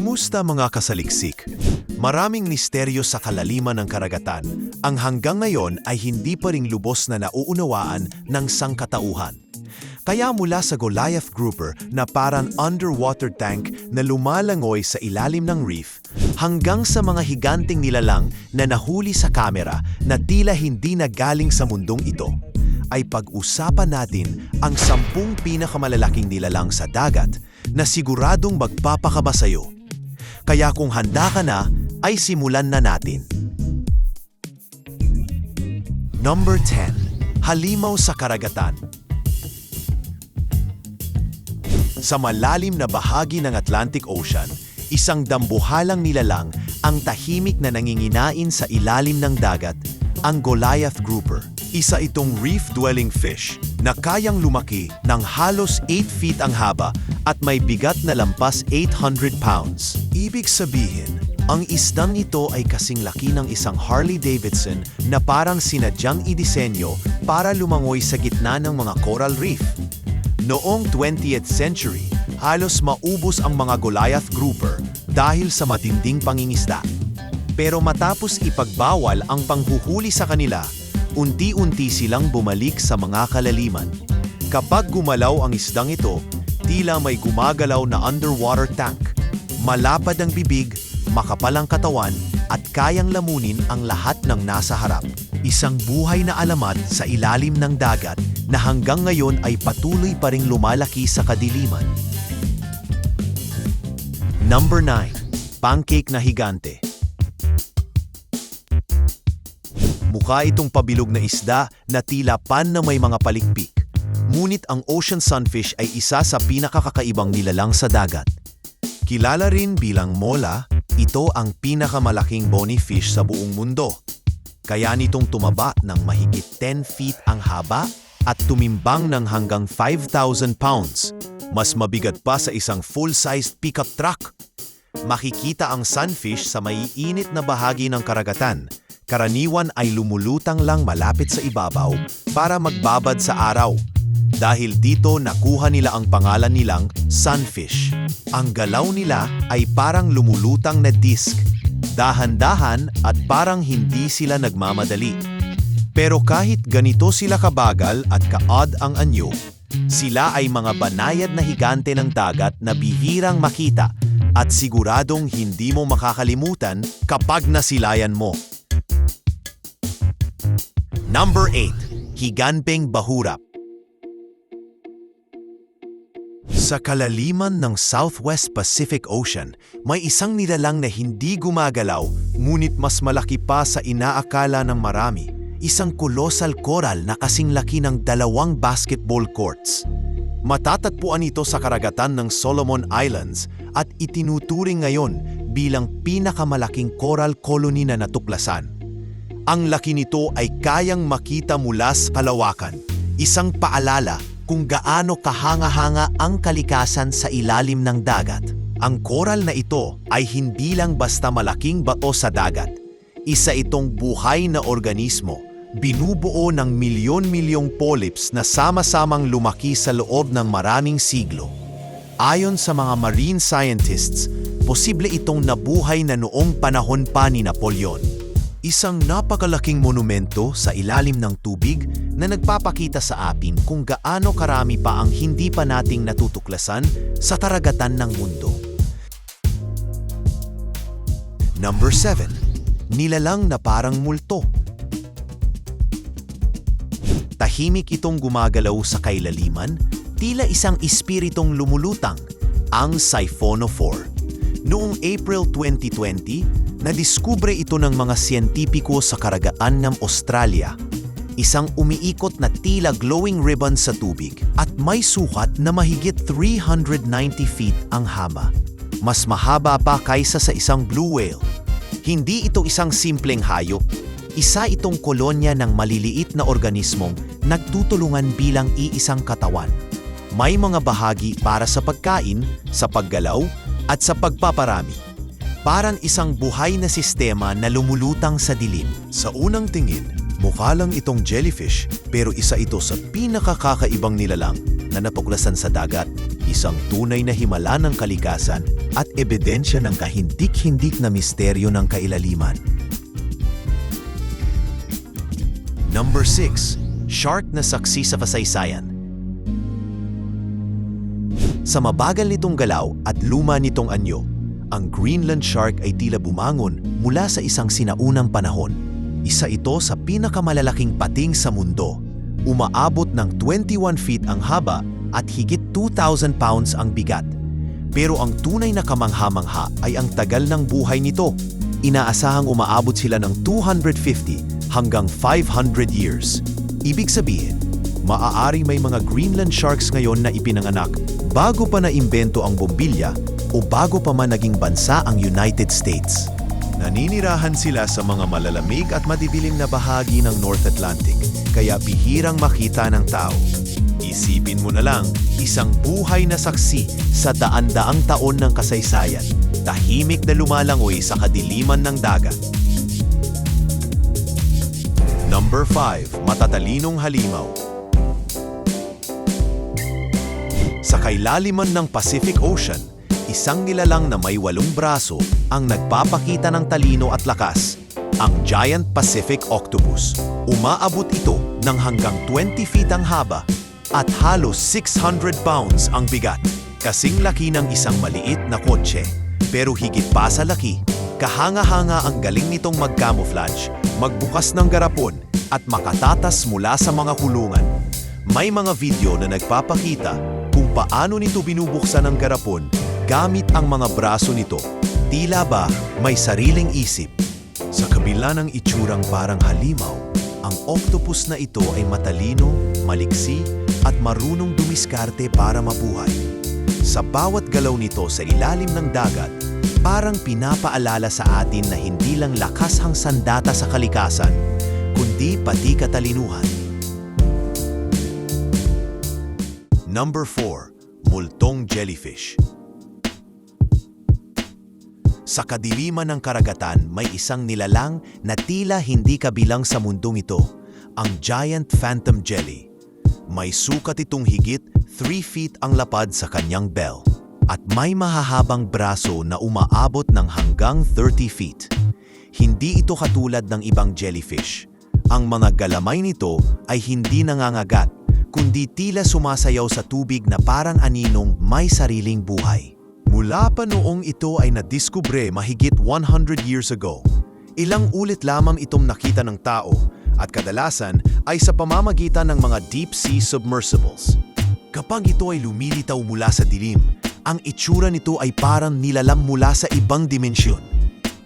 Kumusta mga kasaliksik? Maraming misteryo sa kalaliman ng karagatan ang hanggang ngayon ay hindi pa ring lubos na nauunawaan ng sangkatauhan. Kaya mula sa Goliath Grouper na parang underwater tank na lumalangoy sa ilalim ng reef, hanggang sa mga higanting nilalang na nahuli sa kamera na tila hindi na galing sa mundong ito, ay pag-usapan natin ang sampung pinakamalalaking nilalang sa dagat na siguradong magpapakaba sa'yo. Kaya kung handa ka na, ay simulan na natin. Number 10. Halimaw sa karagatan. Sa malalim na bahagi ng Atlantic Ocean, isang dambuhalang nilalang ang tahimik na nanginginain sa ilalim ng dagat, ang Goliath grouper. Isa itong reef-dwelling fish na kayang lumaki ng halos 8 feet ang haba at may bigat na lampas 800 pounds. Ibig sabihin, ang isdang ito ay kasing laki ng isang Harley Davidson na parang sinadyang idisenyo para lumangoy sa gitna ng mga coral reef. Noong 20th century, halos maubos ang mga Goliath grouper dahil sa matinding pangingisda. Pero matapos ipagbawal ang panghuhuli sa kanila, unti-unti silang bumalik sa mga kalaliman. Kapag gumalaw ang isdang ito, tila may gumagalaw na underwater tank. Malapad ang bibig, makapal ang katawan, at kayang lamunin ang lahat ng nasa harap. Isang buhay na alamat sa ilalim ng dagat na hanggang ngayon ay patuloy pa ring lumalaki sa kadiliman. Number 9. Pancake na higante. Mukha itong pabilog na isda na tila pan na may mga palikpik. Ngunit ang ocean sunfish ay isa sa pinakakakaibang nilalang sa dagat. Kilala rin bilang mola, ito ang pinakamalaking bony fish sa buong mundo. Kaya nitong tumaba ng mahigit 10 feet ang haba at tumimbang ng hanggang 5,000 pounds. Mas mabigat pa sa isang full-sized pickup truck. Makikita ang sunfish sa maiinit na bahagi ng karagatan. Karaniwan ay lumulutang lang malapit sa ibabaw para magbabad sa araw. Dahil dito nakuha nila ang pangalan nilang sunfish. Ang galaw nila ay parang lumulutang na disk. Dahan-dahan at parang hindi sila nagmamadali. Pero kahit ganito sila kabagal at ka-odd ang anyo, sila ay mga banayad na higante ng dagat na bihirang makita at siguradong hindi mo makakalimutan kapag nasilayan mo. Number 8. Higanpeng Bahurap Sa kalaliman ng Southwest Pacific Ocean, may isang nilalang na hindi gumagalaw ngunit mas malaki pa sa inaakala ng marami. Isang kolosal coral na kasing laki ng dalawang basketball courts. Matatagpuan ito sa karagatan ng Solomon Islands at itinuturing ngayon bilang pinakamalaking coral colony na natuklasan. Ang laki nito ay kayang makita mula sa kalawakan, isang paalala kung gaano kahanga-hanga ang kalikasan sa ilalim ng dagat. Ang coral na ito ay hindi lang basta malaking bato sa dagat. Isa itong buhay na organismo, binubuo ng milyon-milyong polyps na sama-samang lumaki sa loob ng maraming siglo. Ayon sa mga marine scientists, posible itong nabuhay na noong panahon pa ni Napoleon. Isang napakalaking monumento sa ilalim ng tubig na nagpapakita sa atin kung gaano karami pa ang hindi pa nating natutuklasan sa karagatan ng mundo. Number 7. Nilalang na parang multo. Tahimik itong gumagalaw sa kailaliman, tila isang espiritong lumulutang, ang Siphonophore. Noong April 2020, nadiskubre ito ng mga siyentipiko sa karagaan ng Australia. Isang umiikot na tila glowing ribbon sa tubig at may sukat na mahigit 390 feet ang haba. Mas mahaba pa kaysa sa isang blue whale. Hindi ito isang simpleng hayop. Isa itong kolonya ng maliliit na organismong nagtutulungan bilang iisang katawan. May mga bahagi para sa pagkain, sa paggalaw, at sa pagpaparami. Parang isang buhay na sistema na lumulutang sa dilim. Sa unang tingin, mukha lang itong jellyfish pero isa ito sa pinakakakaibang nilalang na napuklasan sa dagat. isang tunay na himala ng kalikasan at ebidensya ng kahindik-hindik na misteryo ng kailaliman. Number 6. Shark na saksi sa kasaysayan. Sa mabagal nitong galaw at luma nitong anyo, ang Greenland shark ay tila bumangon mula sa isang sinaunang panahon. Isa ito sa pinakamalalaking pating sa mundo. Umaabot ng 21 feet ang haba at higit 2,000 pounds ang bigat. Pero ang tunay na kamangha-mangha ay ang tagal ng buhay nito. Inaasahang umaabot sila ng 250 hanggang 500 years. Ibig sabihin, maaari may mga Greenland sharks ngayon na ipinanganak bago pa naimbento ang bombilya o bago pa man naging bansa ang United States. Naninirahan sila sa mga malalamig at madidilim na bahagi ng North Atlantic, kaya bihirang makita ng tao. Isipin mo na lang, isang buhay na saksi sa daan-daang taon ng kasaysayan, tahimik na lumalangoy sa kadiliman ng dagat. Number 5. Matatalinong halimaw Sa kailaliman ng Pacific Ocean, isang nilalang na may walong braso ang nagpapakita ng talino at lakas, ang Giant Pacific Octopus. Umaabot ito ng hanggang 20 feet ang haba at halos 600 pounds ang bigat. Kasing laki ng isang maliit na kotse. Pero higit pa sa laki, kahanga-hanga ang galing nitong mag-camouflage, magbukas ng garapon at makatatas mula sa mga kulungan. May mga video na nagpapakita kung paano nito binubuksan ang garapon gamit ang mga braso nito. Tila ba may sariling isip. Sa kabila ng itsurang parang halimaw, ang octopus na ito ay matalino, maliksi, at marunong dumiskarte para mabuhay. Sa bawat galaw nito sa ilalim ng dagat, parang pinapaalala sa atin na hindi lang lakas ang sandata sa kalikasan, kundi pati katalinuhan. Number 4. Multong Jellyfish Sa kadiliman ng karagatan, may isang nilalang na tila hindi kabilang sa mundong ito, ang Giant Phantom Jelly. May sukat itong higit 3 feet ang lapad sa kanyang bell at may mahahabang braso na umaabot ng hanggang 30 feet. Hindi ito katulad ng ibang jellyfish. Ang mga galamay nito ay hindi nangangagat, kundi tila sumasayaw sa tubig na parang aninong may sariling buhay. Mula pa noong ito ay nadiskubre mahigit 100 years ago, ilang ulit lamang itong nakita ng tao at kadalasan ay sa pamamagitan ng mga deep sea submersibles. Kapag ito ay lumilitaw mula sa dilim, ang itsura nito ay parang nilalang mula sa ibang dimensyon.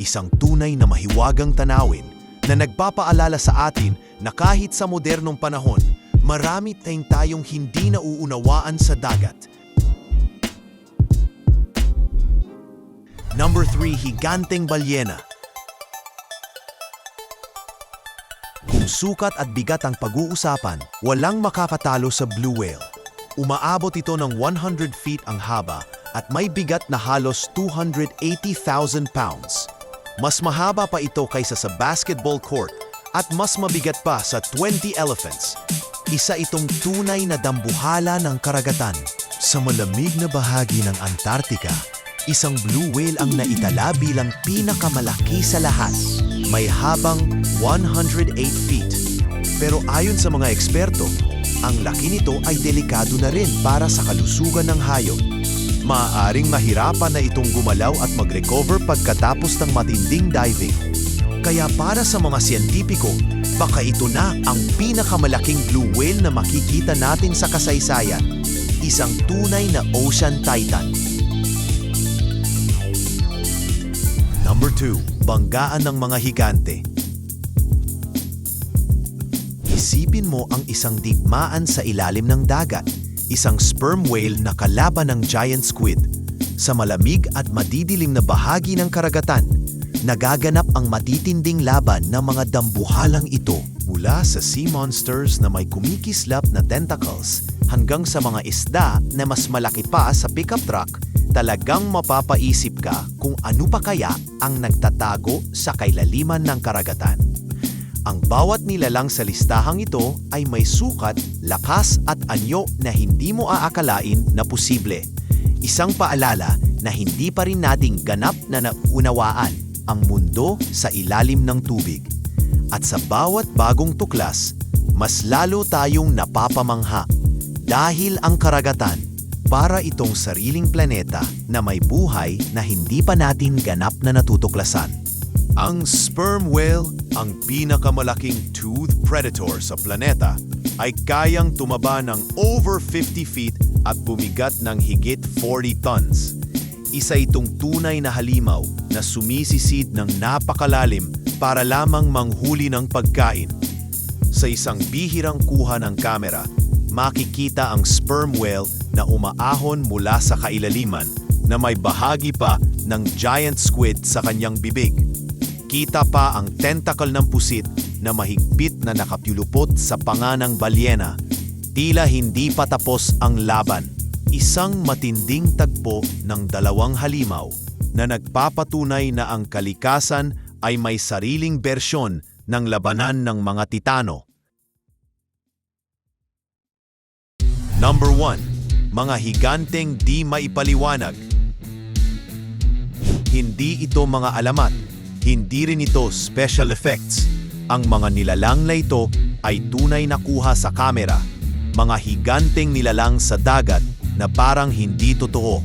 Isang tunay na mahiwagang tanawin na nagpapaalala sa atin na kahit sa modernong panahon, marami tayong tayong hindi nauunawaan sa dagat. Number 3, Higanteng Balyena. Kung sukat at bigat ang pag-uusapan, walang makakatalo sa blue whale. Umaabot ito ng 100 feet ang haba at may bigat na halos 280,000 pounds. Mas mahaba pa ito kaysa sa basketball court at mas mabigat pa sa 20 elephants. Isa itong tunay na dambuhala ng karagatan. Sa malamig na bahagi ng Antarctica, isang blue whale ang naitala bilang pinakamalaki sa lahat. May habang 108 feet. Pero ayon sa mga eksperto, ang laki nito ay delikado na rin para sa kalusugan ng hayop. Maaaring mahirapan na itong gumalaw at mag-recover pagkatapos ng matinding diving. Kaya para sa mga siyentipiko, baka ito na ang pinakamalaking blue whale na makikita natin sa kasaysayan. Isang tunay na ocean titan. Number 2. Banggaan ng mga higante. Isipin mo ang isang digmaan sa ilalim ng dagat, isang sperm whale na kalaban ng giant squid. Sa malamig at madidilim na bahagi ng karagatan, nagaganap ang matitinding laban ng mga dambuhalang ito mula sa sea monsters na may kumikislap na tentacles hanggang sa mga isda na mas malaki pa sa pickup truck, talagang mapapaisip ka kung ano pa kaya ang nagtatago sa kailaliman ng karagatan. Ang bawat nilalang sa listahang ito ay may sukat, lakas at anyo na hindi mo aakalain na posible. Isang paalala na hindi pa rin nating ganap na naunawaan ang mundo sa ilalim ng tubig. At sa bawat bagong tuklas, mas lalo tayong napapamangha dahil ang karagatan para itong sariling planeta na may buhay na hindi pa natin ganap na natutuklasan. Ang sperm whale, ang pinakamalaking tooth predator sa planeta, ay kayang tumaba ng over 50 feet at bumigat ng higit 40 tons. Isa itong tunay na halimaw na sumisisid ng napakalalim para lamang manghuli ng pagkain. Sa isang bihirang kuha ng kamera, makikita ang sperm whale na umaahon mula sa kailaliman na may bahagi pa ng giant squid sa kanyang bibig. Kita pa ang tentacle ng pusit na mahigpit na nakapyulupot sa panga ng balyena. Tila hindi pa tapos ang laban. Isang matinding tagpo ng dalawang halimaw na nagpapatunay na ang kalikasan ay may sariling bersyon ng labanan ng mga titano. Number 1. Mga higanteng di maipaliwanag. Hindi ito mga alamat, hindi rin ito special effects. Ang mga nilalang na ito ay tunay na kuha sa kamera, mga higanteng nilalang sa dagat na parang hindi totoo.